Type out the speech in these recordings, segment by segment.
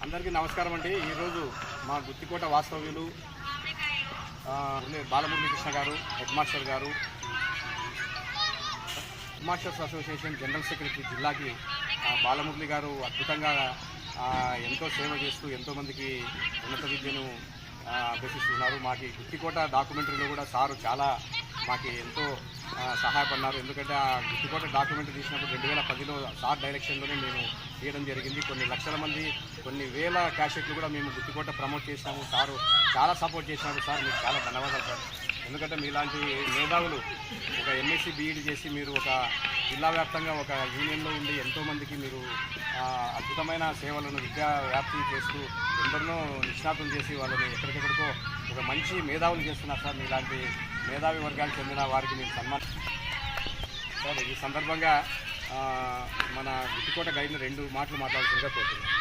అందరికీ నమస్కారం అండి. ఈరోజు మా గుత్తికోట వాస్తవ్యులు బాలమురళీకృష్ణ కృష్ణ గారు హెడ్ మాస్టర్ గారు head masters association general secretary జిల్లాకి ఆ, బాలమురళి గారు అద్భుతంగా ఎంతో సేవ చేస్తూ ఎంతోమందికి ఉన్నత విద్యను అభ్యసిస్తున్నారు. మాకు గుత్తికోట డాక్యుమెంటరీలో కూడా సారు చాలా మాకు ఎంతో సహాయపడినారు. ఎందుకంటే ఆ గుత్తికోట డాక్యుమెంటరీ తీసినప్పుడు రెండు వేల పదిలో సార్ డైరెక్షన్లోనే మేము తీయడం జరిగింది. కొన్ని లక్షల మంది కొన్ని వేల క్యాసెట్లు కూడా మేము గుత్తికోట ప్రమోట్ చేసినాము. సారు చాలా సపోర్ట్ చేసినారు సార్. మీకు చాలా ధన్యవాదాలు సార్. ఎందుకంటే మీలాంటి మేధావులు ఒక ఎంఎస్సీ బీఈడి చేసి మీరు ఒక జిల్లా వ్యాప్తంగా ఒక యూనియన్లో ఉండి ఎంతోమందికి మీరు అద్భుతమైన సేవలను విద్యా వ్యాప్తి చేస్తూ ఎందరినో నిష్ణాతం చేసి వాళ్ళని ఎక్కడికెక్కడికో ఒక మంచి మేధావులు చేస్తున్నారు సార్. మీలాంటి మేధావి వర్గానికి చెందిన వారికి మీరు సన్మానం సార్ ఈ సందర్భంగా మన గుత్తికోట గైడ్ని రెండు మాటలు మాట్లాడుతుందిగా కోరుతున్నాను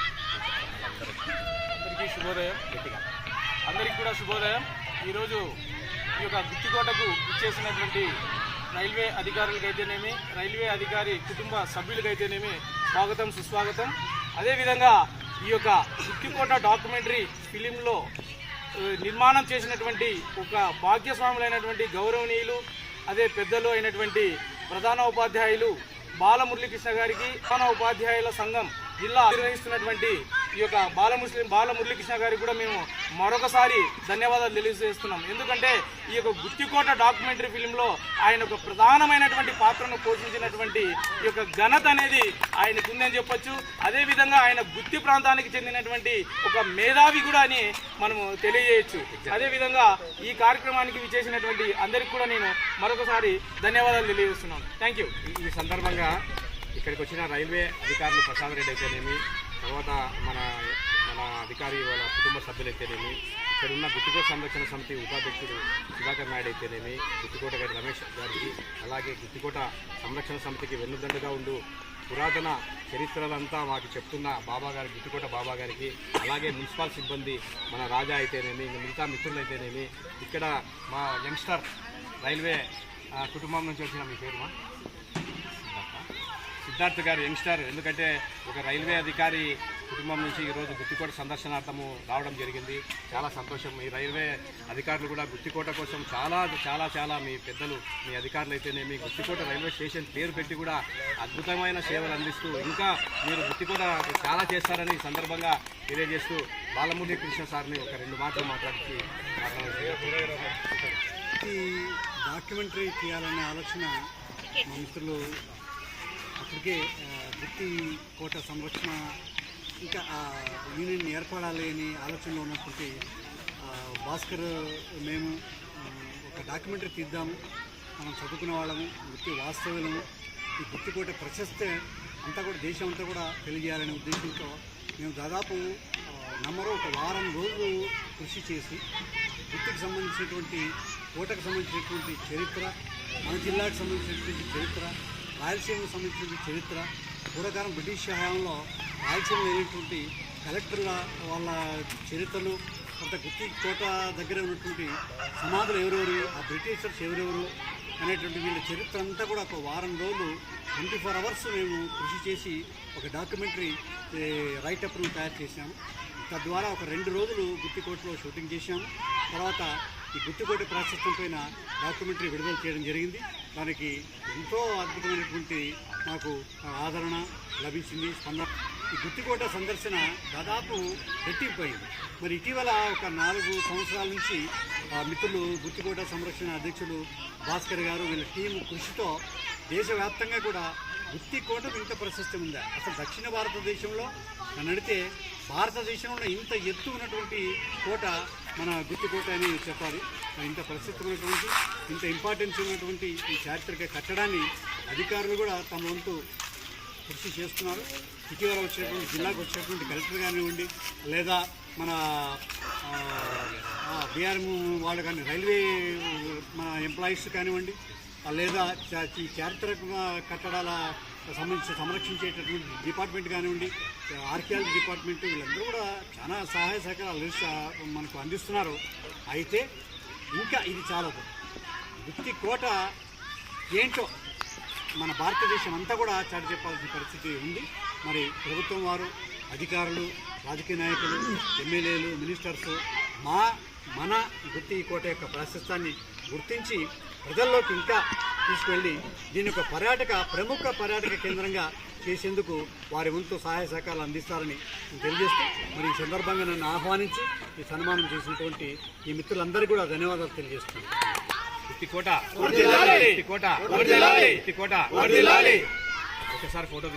అందరికీ శుభోదయం. గట్టిగా అందరికీ కూడా శుభోదయం. ఈరోజు ఈ యొక్క గుత్తికోటకు ఇచ్చేసినటువంటి రైల్వే అధికారులకైతేనేమి రైల్వే అధికారి కుటుంబ సభ్యులకైతేనేమి స్వాగతం సుస్వాగతం. అదేవిధంగా ఈ యొక్క గుత్తికోట డాక్యుమెంటరీ ఫిలింలో నిర్మాణం చేసినటువంటి ఒక భాగ్యస్వాములైనటువంటి గౌరవనీయులు అదే పెద్దలు అయినటువంటి ప్రధాన ఉపాధ్యాయులు బాలమురళీకృష్ణ గారికి ప్రధాన ఉపాధ్యాయుల సంఘం జిల్లా నిర్వహిస్తున్నటువంటి ఈ యొక్క బాల ముస్లిం బాల మురళీకృష్ణ గారికి కూడా మేము మరొకసారి ధన్యవాదాలు తెలియజేస్తున్నాం. ఎందుకంటే ఈ యొక్క గుత్తికోట డాక్యుమెంటరీ ఫిలింలో ఆయన ఒక ప్రధానమైనటువంటి పాత్రను పోషించినటువంటి ఈ యొక్క ఘనత అనేది ఆయనకు ఉందని చెప్పొచ్చు. అదేవిధంగా ఆయన గుత్తి ప్రాంతానికి చెందినటువంటి ఒక మేధావి కూడా అని మనము తెలియజేయచ్చు. అదేవిధంగా ఈ కార్యక్రమానికి విచ్చేసినటువంటి అందరికి కూడా నేను మరొకసారి ధన్యవాదాలు తెలియజేస్తున్నాను. థ్యాంక్ యూ ఈ- ఈ సందర్భంగా ఇక్కడికి వచ్చిన రైల్వే అధికారులు ప్రసాద్ రెడ్డి అయితేనేమి తర్వాత మన మన అధికారి వాళ్ళ కుటుంబ సభ్యులైతేనేమి ఇక్కడ ఉన్న గుత్తికోట సంరక్షణ సమితి ఉపాధ్యక్షుడు సుధాకర్ నాయుడు అయితేనేమి గుత్తికోట గారి రమేష్ గారికి అలాగే గుత్తికోట సంరక్షణ సమితికి వెన్నుదండగా ఉండు పురాతన చరిత్రలంతా మాకు చెప్తున్న బాబా గారి గుత్తికోట బాబా గారికి అలాగే మున్సిపల్ సిబ్బంది మన రాజా అయితేనేమి ఇంకా మిగతా మిత్రులు అయితేనేమి ఇక్కడ మా యంగ్స్టర్ రైల్వే కుటుంబం నుంచి వచ్చిన మీ పేరు మా? సిద్ధార్థ్ గారు యంగ్స్టర్. ఎందుకంటే ఒక రైల్వే అధికారి కుటుంబం నుంచి ఈరోజు గుత్తికోట సందర్శనార్థము రావడం జరిగింది. చాలా సంతోషం. మీ రైల్వే అధికారులు కూడా గుత్తికోట కోసం చాలా చాలా చాలా మీ పెద్దలు మీ అధికారులు అయితేనేమి గుత్తికోట రైల్వే స్టేషన్ పేరు పెట్టి కూడా అద్భుతమైన సేవలు అందిస్తూ ఇంకా మీరు గుత్తికోట చాలా చేస్తారని సందర్భంగా తెలియజేస్తూ బాలమురళి కృష్ణ సార్ని ఒక రెండు మాటలు మాట్లాడి ఈ డాక్యుమెంటరీ తీయాలనే ఆలోచన మంత్రులు మిత్రులు అప్పటికే ఆ, గుత్తి కోట సంరక్షణ ఇంకా యూనియన్ ఏర్పడాలి అని ఆలోచనలో ఉన్నప్పటికీ భాస్కర్ మేము ఒక డాక్యుమెంటరీ తీద్దాము మనం చదువుకునే వాళ్ళము గుత్తి వాస్తవులము ఈ గుత్తికోట ప్రశస్తే అంతా కూడా దేశం అంతా కూడా తెలియజేయాలనే ఉద్దేశంతో మేము దాదాపు ఆ, నమ్మరు ఒక వారం రోజులు కృషి చేసి గుర్తుకు సంబంధించినటువంటి కోటకు సంబంధించినటువంటి చరిత్ర మన జిల్లాకు సంబంధించినటువంటి చరిత్ర రాయలసీమకు సంబంధించిన చరిత్ర పూర్వకాలం బ్రిటిష్ హయాంలో రాయలసీమ లేనటువంటి కలెక్టర్ల వాళ్ళ చరిత్రలు కొంత గుత్తి కోట దగ్గర ఉన్నటువంటి సమాధులు ఎవరెవరు ఆ బ్రిటిషర్స్ ఎవరెవరు అనేటువంటి వీళ్ళ చరిత్ర అంతా కూడా ఒక వారం రోజులు ట్వంటీ ఫోర్ అవర్స్ మేము కృషి చేసి ఒక డాక్యుమెంటరీ రైటప్ను తయారు చేశాము. తద్వారా ఒక రెండు రోజులు గుత్తికోటలో షూటింగ్ చేశాము. తర్వాత ఈ గుత్తికోట ప్రాసెస్ పైన డాక్యుమెంటరీ విడుదల చేయడం జరిగింది. దానికి ఎంతో అద్భుతమైనటువంటి మాకు ఆదరణ లభించింది స్పందన. ఈ గుత్తికోట సందర్శన దాదాపు రెట్టింపోయింది మరి ఇటీవల ఒక నాలుగు సంవత్సరాల నుంచి ఆ మిత్రులు గుత్తికోట సంరక్షణ అధ్యక్షులు భాస్కర్ గారు వీళ్ళ టీం కృషితో దేశవ్యాప్తంగా కూడా గుత్తికోటకు ఇంత ప్రశస్తి ఉందా? అసలు దక్షిణ భారతదేశంలో నన్ను భారతదేశంలో ఇంత ఎత్తు ఉన్నటువంటి కోట మన గుత్తికోట అని చెప్పాలి ఇంత ప్రసిద్ధి ఉన్నటువంటి ఇంత ఇంపార్టెన్స్ ఉన్నటువంటి ఈ చారిత్రక కట్టడాన్ని అధికారులు కూడా తమ వంతు కృషి చేస్తున్నారు. ఇటీవల వచ్చేటువంటి జిల్లాకు వచ్చేటువంటి కలెక్టర్ కానివ్వండి లేదా మన బీఆర్ఎం వాళ్ళు కానీ రైల్వే మన ఎంప్లాయీస్ కానివ్వండి లేదా ఈ చారిత్రక కట్టడాల సంబంధించి సంరక్షించేటటువంటి డిపార్ట్మెంట్ కానివ్వండి ఆర్కియాలజీ డిపార్ట్మెంట్ వీళ్ళందరూ కూడా చాలా సహాయ సహకారాలు మనకు అందిస్తున్నారు. అయితే ఇంకా ఇది చాలదు గుత్తి కోట ఏంటో మన భారతదేశం అంతా కూడా చాటి చెప్పాల్సిన పరిస్థితి ఉంది. మరి ప్రభుత్వం వారు అధికారులు రాజకీయ నాయకులు ఎమ్మెల్యేలు మినిస్టర్స్ మా మన గుత్తి కోట యొక్క ప్రాశస్త్యాన్ని గుర్తించి ప్రజల్లోకి ఇంకా తీసుకువెళ్ళి దీని యొక్క పర్యాటక ప్రముఖ పర్యాటక కేంద్రంగా చేసేందుకు వారి వంతు సహాయ సహకారాలు అందిస్తారని తెలియజేస్తూ మరి ఈ సందర్భంగా నన్ను ఆహ్వానించి ఈ సన్మానం చేసినటువంటి ఈ మిత్రులందరికీ కూడా ధన్యవాదాలు తెలియజేస్తున్నాను. ఒకసారి ఫోటో